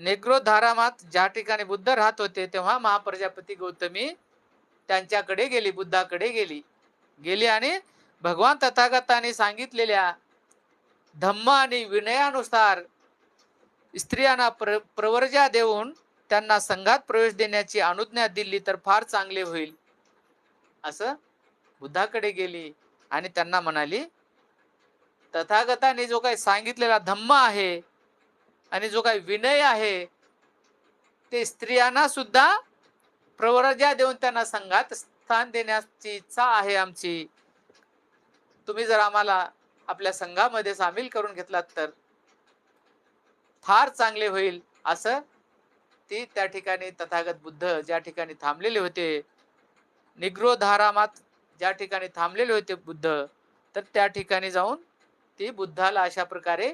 Negro धारामात ज्या ठिकाणी बुद्ध राहत होते तेव्हा महाप्रजापती गौतमी त्यांच्याकडे गेली बुद्धाकडे गेली. गेली आणि भगवान तथागताने सांगितलेल्या धम्म आणि विनयानुसार स्त्रियांना प्र प्रवर्जा देऊन त्यांना संघात प्रवेश देण्याची अनुज्ञा दिली तर फार चांगले होईल. असं बुद्धाकडे गेली आणि त्यांना म्हणाली तथागताने जो काही सांगितलेला धम्म आहे आणि जो काही विनय आहे ते स्त्रियांना सुद्धा प्रवरजा देऊन त्यांना संघात स्थान देण्याची इच्छा आहे आमची. तुम्ही जर आम्हाला आपल्या संघामध्ये सामील करून घेतलात तर फार चांगले होईल असं ती त्या ठिकाणी तथागत बुद्ध ज्या ठिकाणी थांबलेले होते निग्रोधारामात ज्या ठिकाणी थांबलेले होते बुद्ध तर त्या ठिकाणी जाऊन ती बुद्धाला अशा प्रकारे